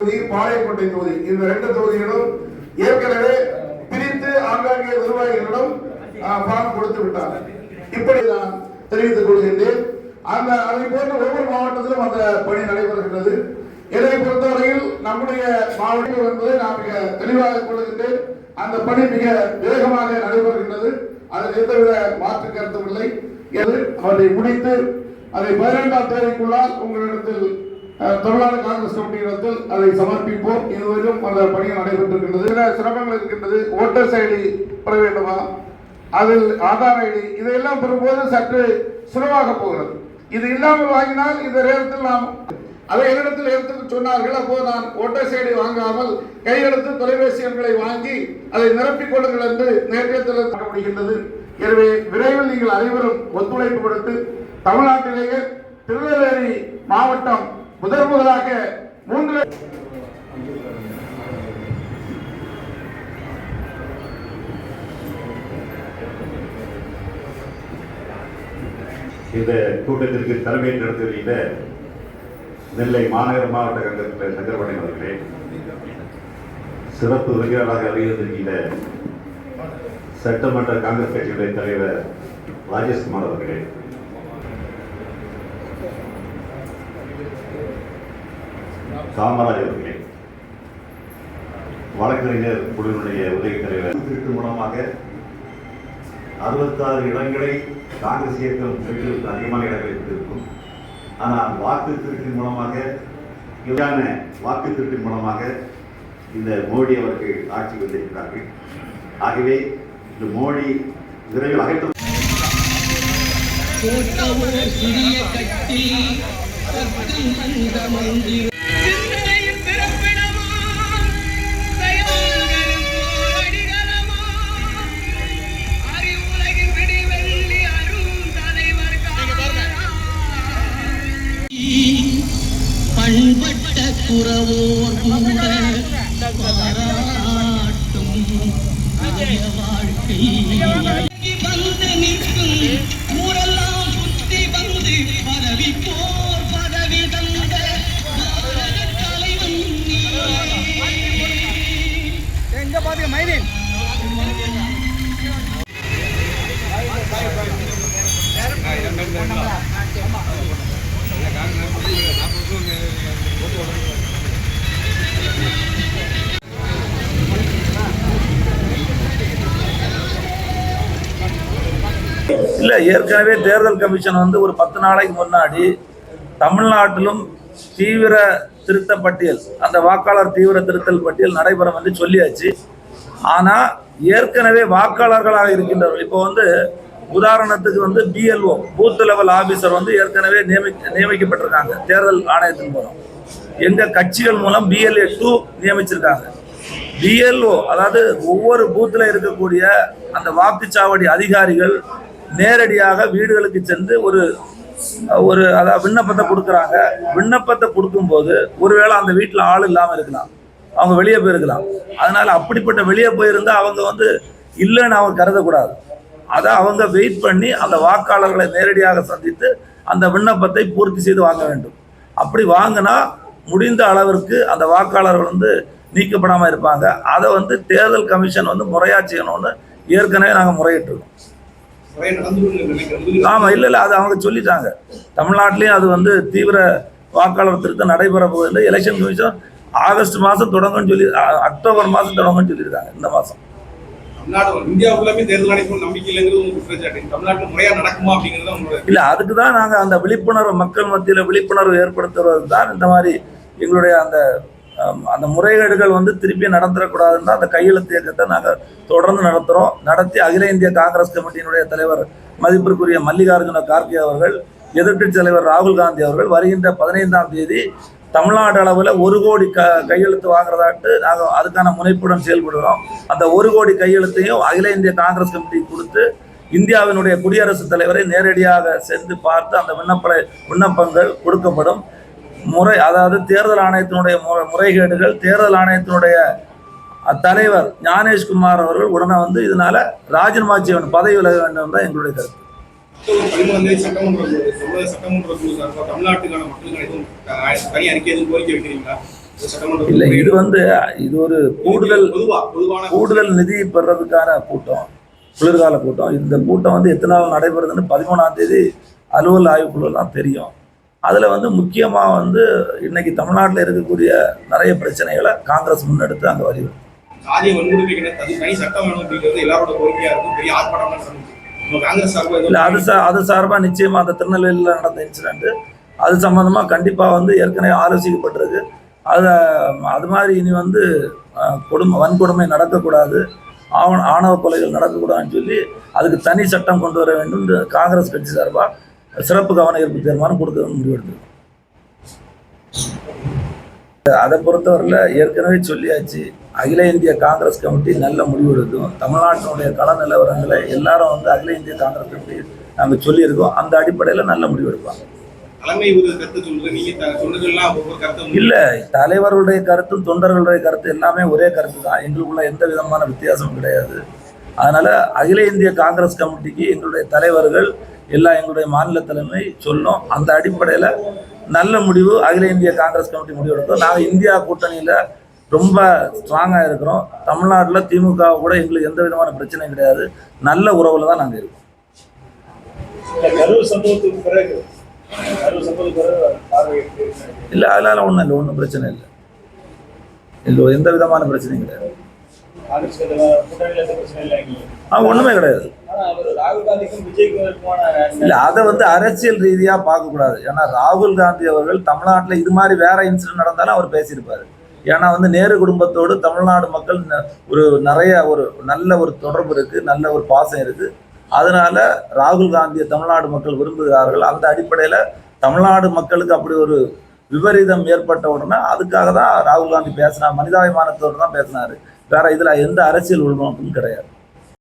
தொகுதி பாளையக்கோட்டை தொகுதி. இந்த ரெண்டு தொகுதிகளும் ஏற்கனவே பிரித்து ஆங்காங்கே நிர்வாகிகளிடம் பணம் கொடுத்து விட்டாங்க. இப்படி நான் தெரிவித்துக் கொள்கின்றேன். அந்த அதை போன்ற ஒவ்வொரு மாவட்டத்திலும் அந்த பணி நடைபெறுகின்றது. என்னை பொறுத்தவரையில் நம்முடைய மாவட்டம் என்பதை நான் மிக தெளிவாக கொள்கின்றேன். அந்த பணி மிக வேகமாக நடைபெறுகின்றது. அதில் எந்தவித மாற்று கருத்தும் இல்லை. எது அவரை முடித்து அதை பதினெண்டாம் தேதிக்குள்ளால் உங்களிடத்தில் தமிழ்நாடு காங்கிரஸ் கமிட்டியிடத்தில் அதை சமர்ப்பிப்போம். இதுவரையும் அந்த பணிகள் நடைபெற்றிருக்கின்றது. சில சிரமங்கள் இருக்கின்றது. ஓட்டர்ஸ் ஐடி பெற வேண்டுமா? அதில் ஆதார் ஐடி இதையெல்லாம் பெறும்போது சற்று சுலவாக போகிறது. இது இல்லாமல் வாங்கினால் இந்த நேரத்தில் நாம் அதை என்னிடத்தில் எடுத்து சொன்னார்கள். அப்போது நான் ஓட்டர்ஸ் ஐடி வாங்காமல் கையெழுத்து தொலைபேசி எண்களை வாங்கி அதை நிரப்பிக் கொள்ளுங்கள் என்று நேற்றத்தில் முடிகின்றது எனவே விரைவில் நீங்கள் அனைவரும் ஒத்துழைப்பு கொடுத்து தமிழ்நாட்டிலேயே திருநெல்வேலி மாவட்டம் முதல் முதலாக மூன்று இந்த கூட்டத்திற்கு தலைமை நடத்தியுள்ள நெல்லை மாநகர மாவட்ட காங்கிரஸ் சங்கரபாணி அவர்களே சிறப்பு விருந்தினராக அறிவித்திருக்கின்ற சட்டமன்ற காங்கிரஸ் கட்சியுடைய தலைவர் ராஜேஷ்குமார் அவர்களே காமராஜ் அவர்களே வழக்கறிஞர் குழுவினுடைய உதவி தலைவர். திருட்டு மூலமாக அறுபத்தாறு இடங்களை காங்கிரஸ் இயக்கம் பெற்றிருக்கும் அதிகமான இடங்களை பெற்றிருக்கும் ஆனால் வாக்கு திருட்டின் மூலமாக இல்லான வாக்கு திருட்டின் மூலமாக இந்த மோடி அவர்கள் ஆட்சி வந்திருக்கிறார்கள். ஆகவே இந்த மோடி விரைவில் அகற்ற சிறிய கட்டி குறவோர் கூட பாராட்டும் வாழ்க்கை வந்து நிற்கும் ஊரெல்லாம் சுத்தி வந்து பதவி போர் பதவி தந்த தலைவன் நீ. இல்லை ஏற்கனவே தேர்தல் கமிஷன் வந்து ஒரு பத்து நாளைக்கு முன்னாடி தமிழ்நாட்டிலும் தீவிர திருத்த பட்டியல் அந்த வாக்காளர் தீவிர திருத்தல் பட்டியல் நடைபெறும் என்று சொல்லியாச்சு. ஆனால் ஏற்கனவே வாக்காளர்களாக இருக்கின்றவர்கள் இப்போ வந்து உதாரணத்துக்கு வந்து பிஎல்ஓ பூத் லெவல் ஆபீசர் வந்து ஏற்கனவே நியமி நியமிக்கப்பட்டிருக்காங்க தேர்தல் ஆணையத்தின் மூலம். எங்கள் கட்சிகள் மூலம் பிஎல்ஏ டூ நியமிச்சிருக்காங்க. பிஎல்ஓ அதாவது ஒவ்வொரு பூத்தில் இருக்கக்கூடிய அந்த வாக்குச்சாவடி அதிகாரிகள் நேரடியாக வீடுகளுக்கு சென்று ஒரு ஒரு அதாவது விண்ணப்பத்தை கொடுக்குறாங்க. விண்ணப்பத்தை கொடுக்கும்போது ஒருவேளை அந்த வீட்டில் ஆள் இல்லாமல் இருக்கலாம். அவங்க வெளியே போயிருக்கலாம். அதனால அப்படிப்பட்ட வெளியே போயிருந்தா அவங்க வந்து இல்லைன்னு அவங்க கருதக்கூடாது. அதை அவங்க வெயிட் பண்ணி அந்த வாக்காளர்களை நேரடியாக சந்தித்து அந்த விண்ணப்பத்தை பூர்த்தி செய்து வாங்க வேண்டும். அப்படி வாங்கினா முடிந்த அளவிற்கு அந்த வாக்காளர்கள் வந்து நீக்கப்படாமல் இருப்பாங்க. அதை வந்து தேர்தல் கமிஷன் வந்து முறையாக செய்யணும்னு ஏற்கனவே நாங்கள் முறையிட்டிருக்கோம். ஆமாம் இல்லை இல்லை அது அவங்க சொல்லிட்டாங்க. தமிழ்நாட்டிலையும் அது வந்து தீவிர வாக்காளர் திருத்தம் நடைபெற போகுது எலெக்ஷன் கமிஷன் ஆகஸ்ட் மாதம் தொடங்கும்னு சொல்லி அக்டோபர் மாதம் தொடங்கும்னு சொல்லியிருக்காங்க இந்த மாதம் தமிழ்நாடு இந்தியா ஃபுல்லாமே தேர்தல் ஆணையம் நம்பிக்கை இல்லைங்கிறது உங்க குற்றச்சாட்டு. தமிழ்நாட்டில் முறையா நடக்குமா அப்படிங்கிறது உங்களோட இல்லை அதுக்கு தான் நாங்கள் அந்த விழிப்புணர்வு மக்கள் மத்தியில் விழிப்புணர்வு ஏற்படுத்துறது தான் இந்த மாதிரி எங்களுடைய அந்த அந்த முறைகேடுகள் வந்து திருப்பி நடந்துடக்கூடாதுன்னு தான் அந்த கையெழுத்து இயக்கத்தை நாங்கள் தொடர்ந்து நடத்துகிறோம் நடத்தி அகில இந்திய காங்கிரஸ் கமிட்டியினுடைய தலைவர் மதிப்பிற்குரிய மல்லிகார்ஜுன கார்கே அவர்கள் எதிர்க்கட்சி தலைவர் ராகுல் காந்தி அவர்கள் வருகின்ற பதினைந்தாம் தேதி தமிழ்நாடு அளவில் ஒரு கோடி க கையெழுத்து வாங்குறதாட்டு நாங்கள் அதுக்கான முனைப்புடன் செயல்படுகிறோம். அந்த ஒரு கோடி கையெழுத்தையும் அகில இந்திய காங்கிரஸ் கமிட்டி கொடுத்து இந்தியாவினுடைய குடியரசுத் தலைவரை நேரடியாக சென்று பார்த்து அந்த விண்ணப்ப விண்ணப்பங்கள் கொடுக்கப்படும். முறை அதாவது தேர்தல் ஆணையத்தினுடைய மு- முறைகேடுகள் தேர்தல் ஆணையத்தினுடைய தலைவர் ஞானேஷ்குமார் அவர்கள் உடனே வந்து இதனால் ராஜினாமா செய்ய பதவி விலக வேண்டும் தான் எங்களுடைய கருத்து. பதிமூணாம் தேதி சட்டமன்ற குழு, சட்டமன்ற குழு சார்பாக தமிழ்நாட்டுக்கான மக்களுக்கான எதுவும் தனி அறிக்கை எதுவும் கோரிக்கை வைக்கிறீங்களா இல்லை இது வந்து இது ஒரு கூடுதல் கூடுதல் நிதி பெறதுக்கான கூட்டம் குளிர்கால கூட்டம். இந்த கூட்டம் வந்து எத்தனை நாள் நடைபெறுதுன்னு பதிமூணாம் தேதி அலுவல் ஆய்வுக்குள்ளலாம் தெரியும். அதில் வந்து முக்கியமாக வந்து இன்னைக்கு தமிழ்நாட்டில் இருக்கக்கூடிய நிறைய பிரச்சனைகளை காங்கிரஸ் முன்னெடுத்து அங்கே வலியுறுத்தும் சாதிய வன்கொடுமைக்கு தனி தனி சட்டம் வேணும் அப்படிங்கிறது எல்லாரோட கோரிக்கையா இருக்கும் பெரிய ஆர்ப்பாட்டம் இல்லை அது சார் அது சார்பாக நிச்சயமாக அந்த திருநெல்வேலியில் நடந்த இன்சிடென்ட்டு அது சம்மந்தமாக கண்டிப்பாக வந்து ஏற்கனவே ஆலோசிக்கப்பட்டிருக்கு. அதை அது மாதிரி இனி வந்து கொடுமை வன்கொடுமை நடக்கக்கூடாது. ஆவண ஆணவ கொலைகள் நடக்கக்கூடாதுன்னு சொல்லி அதுக்கு தனி சட்டம் கொண்டு வர வேண்டும் காங்கிரஸ் கட்சி சார்பாக சிறப்பு கவன ஈர்ப்பு தீர்மானம் கொடுக்க முடிவெடுத்து அதை பொறுத்தவரையில் ஏற்கனவே சொல்லியாச்சு அகில இந்திய காங்கிரஸ் கமிட்டி நல்ல முடிவெடுக்கும் தமிழ்நாட்டினுடைய கள நிலவரங்களை எல்லாரும் வந்து அகில இந்திய காங்கிரஸ் கமிட்டி நாங்கள் சொல்லியிருக்கோம். அந்த அடிப்படையில் நல்ல ஒவ்வொரு கருத்தை இல்லை தலைவர்களுடைய கருத்தும் தொண்டர்களுடைய கருத்து எல்லாமே ஒரே கருத்து தான். எங்களுக்குள்ள எந்த விதமான வித்தியாசமும் கிடையாது. அதனால அகில இந்திய காங்கிரஸ் கமிட்டிக்கு எங்களுடைய தலைவர்கள் எல்லா எங்களுடைய மாநில தலைமை சொல்லும் அந்த அடிப்படையில் நல்ல முடிவு அகில இந்திய காங்கிரஸ் கமிட்டி முடிவெடுக்கும் நாங்கள் இந்தியா கூட்டணியில் ரொம்ப ஸ்ட்ராங்காக இருக்கிறோம். தமிழ்நாட்டில் திமுக கூட எங்களுக்கு எந்த விதமான பிரச்சனையும் கிடையாது. நல்ல உறவில் தான் நாங்கள் இருக்கோம். இல்லை அதனால ஒன்றும் இல்லை ஒன்றும் பிரச்சனை இல்லை. இல்லை எந்த விதமான பிரச்சனையும் கிடையாது. ஒன்றுமே கிடையாது. இல்லை அதை வந்து அரசியல் ரீதியாக பார்க்கக்கூடாது ஏன்னா ராகுல் காந்தி அவர்கள் தமிழ்நாட்டில் இது மாதிரி வேற இன்சிடென்ட் நடந்தாலும் அவர் பேசியிருப்பார். ஏன்னா வந்து நேரு குடும்பத்தோடு தமிழ்நாடு மக்கள் ஒரு நிறைய ஒரு நல்ல ஒரு தொடர்பு இருக்குது நல்ல ஒரு பாசம் இருக்குது அதனால ராகுல் காந்தியை தமிழ்நாடு மக்கள் விரும்புகிறார்கள். அந்த அடிப்படையில் தமிழ்நாடு மக்களுக்கு அப்படி ஒரு விபரீதம் ஏற்பட்ட உடனே அதுக்காக தான் ராகுல் காந்தி பேசினார். மனிதாபிமானத்தோடு தான் பேசினார். வேற இதில் எந்த அரசியல் உள்நோக்கமும் கிடையாது.